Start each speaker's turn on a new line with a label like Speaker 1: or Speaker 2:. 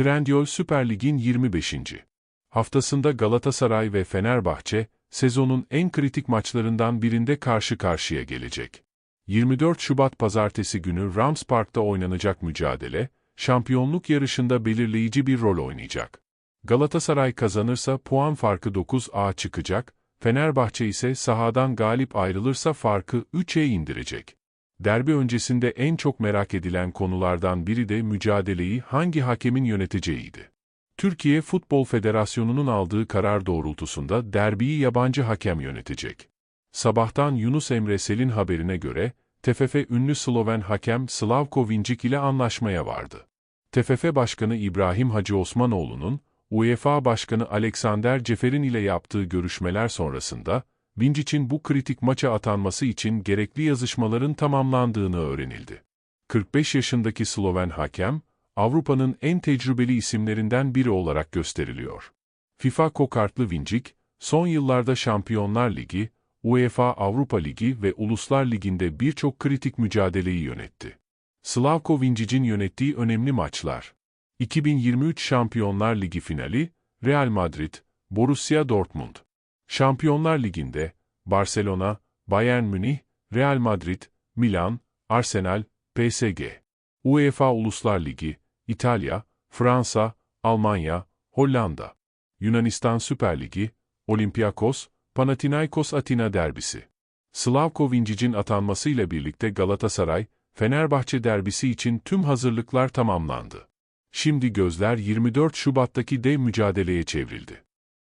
Speaker 1: Trendyol Süper Lig'in 25. haftasında Galatasaray ve Fenerbahçe, sezonun en kritik maçlarından birinde karşı karşıya gelecek. 24 Şubat pazartesi günü Rams Park'ta oynanacak mücadele, şampiyonluk yarışında belirleyici bir rol oynayacak. Galatasaray kazanırsa puan farkı 9'a çıkacak, Fenerbahçe ise sahadan galip ayrılırsa farkı 3'e indirecek. Derbi öncesinde en çok merak edilen konulardan biri de mücadeleyi hangi hakemin yöneteceğiydi. Türkiye Futbol Federasyonu'nun aldığı karar doğrultusunda derbiyi yabancı hakem yönetecek. Sabahtan Yunus Emre Sel'in haberine göre, TFF ünlü Sloven hakem Slavko Vinčić ile anlaşmaya vardı. TFF Başkanı İbrahim Hacı Osmanoğlu'nun, UEFA Başkanı Alexander Ceferin ile yaptığı görüşmeler sonrasında, Vinčic'in bu kritik maça atanması için gerekli yazışmaların tamamlandığını öğrenildi. 45 yaşındaki Sloven hakem, Avrupa'nın en tecrübeli isimlerinden biri olarak gösteriliyor. FIFA kokartlı Vinčić, son yıllarda Şampiyonlar Ligi, UEFA Avrupa Ligi ve Uluslar Ligi'nde birçok kritik mücadeleyi yönetti. Slavko Vinčic'in yönettiği önemli maçlar. 2023 Şampiyonlar Ligi finali, Real Madrid, Borussia Dortmund. Şampiyonlar Ligi'nde, Barcelona, Bayern Münih, Real Madrid, Milan, Arsenal, PSG. UEFA Uluslar Ligi, İtalya, Fransa, Almanya, Hollanda. Yunanistan Süper Ligi, Olympiakos, Panathinaikos Atina derbisi. Slavko Vinčic'in atanmasıyla birlikte Galatasaray, Fenerbahçe derbisi için tüm hazırlıklar tamamlandı. Şimdi gözler 24 Şubat'taki dev mücadeleye çevrildi.